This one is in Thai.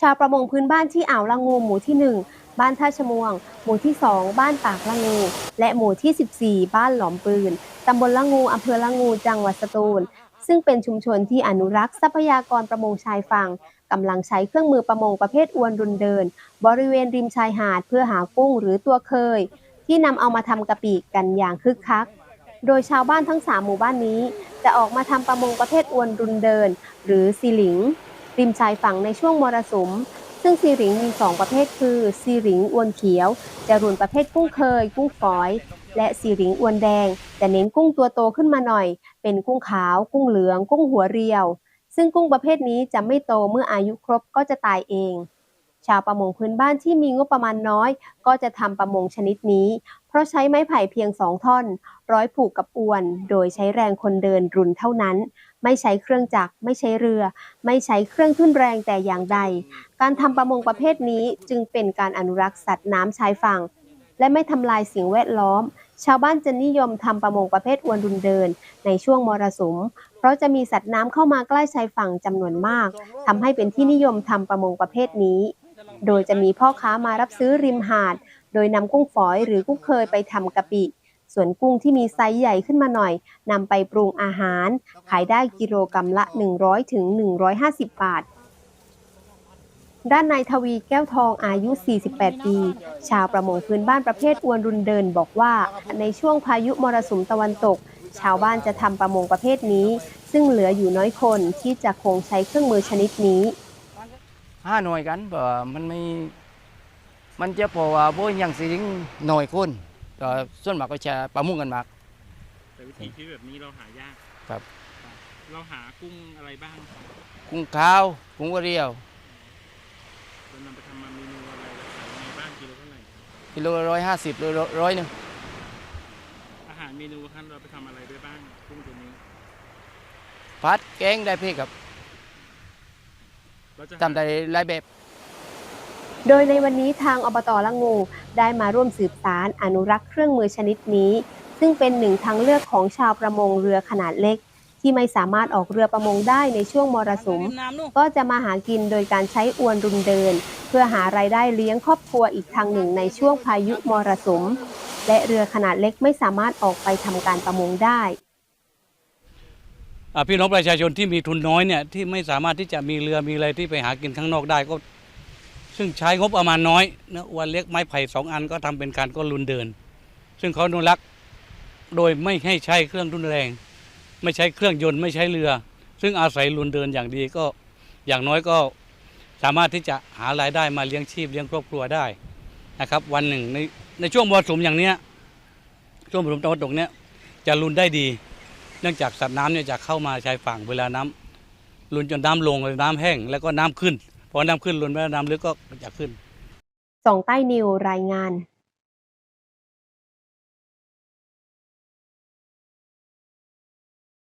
ชาวประมงพื้นบ้านที่อ่าวละงูหมู่ที่ 1 บ้านท่าชมวง หมู่ที่ 2 บ้านปากละงู และหมู่ที่ 14 บ้านหลอมปืน ตำบลละงูอำเภอละงู จังหวัดสตูล ซึ่งเป็นชุมชนที่อนุรักษ์ทรัพยากรประมงชายฝั่งกำลังใช้เครื่องมือประมงประเภทอวนรุนเดิน บริเวณริมชายหาดเพื่อหากุ้งหรือตัวเคย ที่นำเอามาทำกะปิกันอย่างคึกคัก โดยชาวบ้านทั้ง3หมู่บ้านนี้ จะออกมาทำประมงประเภทอวนรุนเดิน หรือซีหลิง ริมชายฝั่งในช่วงมรสุม ซึ่งซีหลิงมี 2 ประเภทคือซีหลิงอวนเขียว จะรุนประเภทกุ้งเคย กุ้งฝอย และซีหลิงอวนแดงจะเน้นกุ้งตัวโตขึ้นมาหน่อย เป็นกุ้งขาว กุ้งเหลือง กุ้งหัวเรียว ซึ่งกุ้งประเภทนี้จะไม่โตเมื่ออายุครบก็จะตายเองชาวประมงพื้นบ้านที่มีงบประมาณน้อย ก็จะทำประมงชนิดนี้ เพราะใช้ไม้ไผ่เพียงสองท่อน ร้อยผูกกับอวน โดยใช้แรงคนเดินรุนเท่านั้น ไม่ใช้เครื่องจักร ไม่ใช้เรือ ไม่ใช้เครื่องทุ่นแรงแต่อย่างใด การทำประมงประเภทนี้จึงเป็นการอนุรักษ์สัตว์น้ำชายฝั่ง และไม่ทำลายสิ่งแวดล้อม ชาวบ้านจะนิยมทำประมงประเภทอวนรุนเดิน ในช่วงมรสุม เพราะจะมีสัตว์น้ำเข้ามาใกล้ชายฝั่งจำนวนมากทำให้เป็นที่นิยมทำประมงประเภทนี้ โดยจะมีพ่อค้ามารับซื้อริมหาด โดยนำกุ้งฝอยหรือกุ้งเคยไปทำกะปิ ส่วนกุ้งที่มีไซส์ใหญ่ขึ้นมาหน่อยนำไปปรุงอาหาร ขายได้กิโลกรรัมละ 100ถึง150 บาท ด้านนายทวีแก้วทองอายุ 48 ปี ชาวประมงพื้นบ้านประเภทอวนรุนเดินบอกว่าในช่วงพายุมรสุมตะวันตก ชาวบ้านจะทำประมงประเภทนี้ ซึ่งเหลืออยู่น้อยคนที่จะคงใช้เครื่องมือชนิดนี้ห้าหน่วยกันเพราะว่ามันไม่มันจะพราะว่าโบยังสิงหน่อยคน ก็ส่วนมากก็จะประมุ่งกันมาก แต่วิธีชีวิตแบบนี้เราหายากครับ เราหากุ้งอะไรบ้างครับกุ้งขาวกุ้งกระเรียวเรานำไปทำมาเมนูอะไรขายยังไงบ้างกิโลเท่าไหร่กิโลร้อยห้าสิบร้อยร้อยหนึ่งอาหารเมนูขั้นเราไปทำอะไรได้บ้างกุ้งตัวนี้ พัดแกงได้เพ่กับเราจะหา ทำได้หลายแบบ โดยในวันนี้ทางอบตละงู ได้มาร่วมสืบสารอนุรักษ์เครื่องมือชนิดนี้ ซึ่งเป็นหนึ่งทางเลือกของชาวประมงเรือขนาดเล็ก ที่ไม่สามารถออกเรือประมงได้ในช่วงมรสุม ก็จะมาหากินโดยการใช้อวนรุนเดิน เพื่อหารายได้เลี้ยงครอบครัวอีกทางหนึ่งในช่วงพายุมรสุม และเรือขนาดเล็กไม่สามารถออกไปทำการประมงได้อ่าพี่น้องประชาชนที่มีทุนน้อยเนี่ยที่ไม่สามารถที่จะมีเรือมีอะไรที่ไปหากินข้างนอกได้ก็ ซึ่งใช้งบประมาณน้อยนะอวันเล็กไม้ไผ่สองอันก็ทำเป็นการก็ลุนเดิน ซึ่งเขาอนุรักษ์โดยไม่ให้ใช้เครื่องรุนแรง ไม่ใช้เครื่องยนต์ไม่ใช้เรือ ซึ่งอาศัยลุนเดินอย่างดีก็อย่างน้อยก็สามารถที่จะหารายได้มาเลี้ยงชีพเลี้ยงครอบครัวได้นะครับ วันหนึ่งในในช่วงมรสุมอย่างเนี้ยช่วงมรสุมตะวันตกเนี้ยจะลุนได้ดี เนื่องจากสัตว์น้ำเนี่ยจะเข้ามาชายฝั่งเวลาน้ำลุนจนน้ำลงน้ำแห้งแล้วก็น้ำขึ้น พอน้ำขึ้นลุนไปแล้วน้ำลึกก็จะขึ้น สองใต้นิวรายงาน